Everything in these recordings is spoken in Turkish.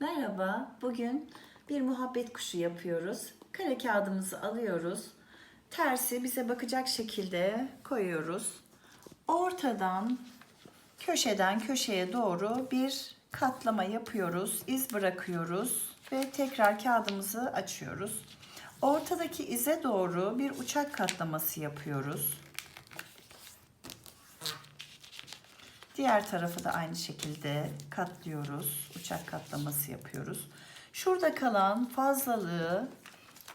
Merhaba, bugün bir muhabbet kuşu yapıyoruz. Kare kağıdımızı alıyoruz. Tersi bize bakacak şekilde koyuyoruz. Ortadan, köşeden köşeye doğru bir katlama yapıyoruz. iz bırakıyoruz ve tekrar kağıdımızı açıyoruz. Ortadaki ize doğru bir uçak katlaması yapıyoruz. Diğer tarafı da aynı şekilde katlıyoruz. Uçak katlaması yapıyoruz. Şurada kalan fazlalığı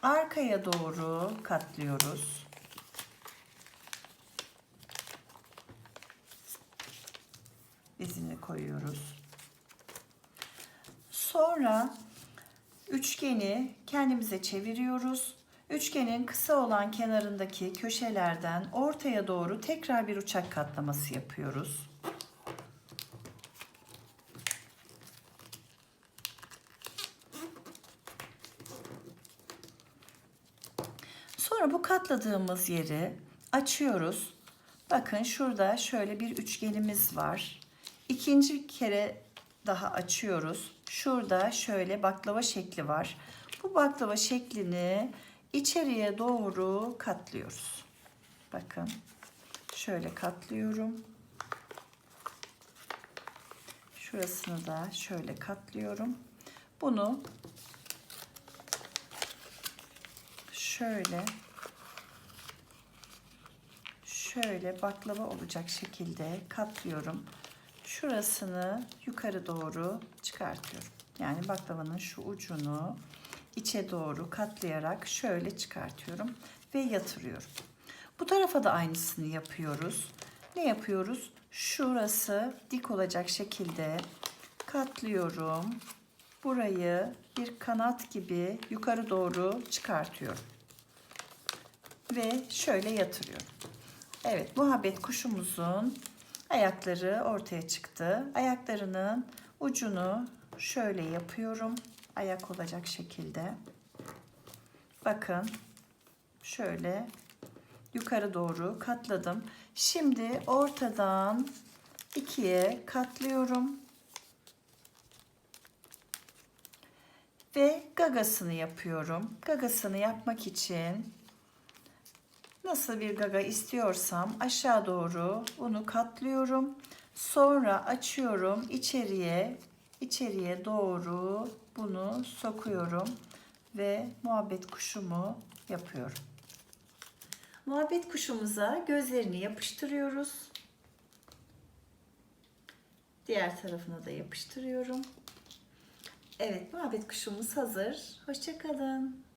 arkaya doğru katlıyoruz. İzini koyuyoruz. Sonra üçgeni kendimize çeviriyoruz. Üçgenin kısa olan kenarındaki köşelerden ortaya doğru tekrar bir uçak katlaması yapıyoruz. Sonra bu katladığımız yeri açıyoruz. Bakın şurada şöyle bir üçgenimiz var. İkinci kere daha açıyoruz. Şurada şöyle baklava şekli var. Bu baklava şeklini içeriye doğru katlıyoruz. Bakın şöyle katlıyorum. Şurasını da şöyle katlıyorum. Bunu şöyle şöyle baklava olacak şekilde katlıyorum. Şurasını yukarı doğru çıkartıyorum. Yani baklavanın şu ucunu içe doğru katlayarak şöyle çıkartıyorum ve yatırıyorum. Bu tarafa da aynısını yapıyoruz. Ne yapıyoruz? Şurası dik olacak şekilde katlıyorum. Burayı bir kanat gibi yukarı doğru çıkartıyorum. Ve şöyle yatırıyorum. Evet, muhabbet kuşumuzun ayakları ortaya çıktı. Ayaklarının ucunu şöyle yapıyorum. Ayak olacak şekilde. Bakın şöyle yukarı doğru katladım. Şimdi ortadan ikiye katlıyorum. Ve gagasını yapıyorum. Gagasını yapmak için nasıl bir gaga istiyorsam aşağı doğru bunu katlıyorum. Sonra açıyorum içeriye içeriye doğru bunu sokuyorum ve muhabbet kuşumu yapıyorum. Muhabbet kuşumuza gözlerini yapıştırıyoruz. Diğer tarafına da yapıştırıyorum. Evet, muhabbet kuşumuz hazır. Hoşçakalın.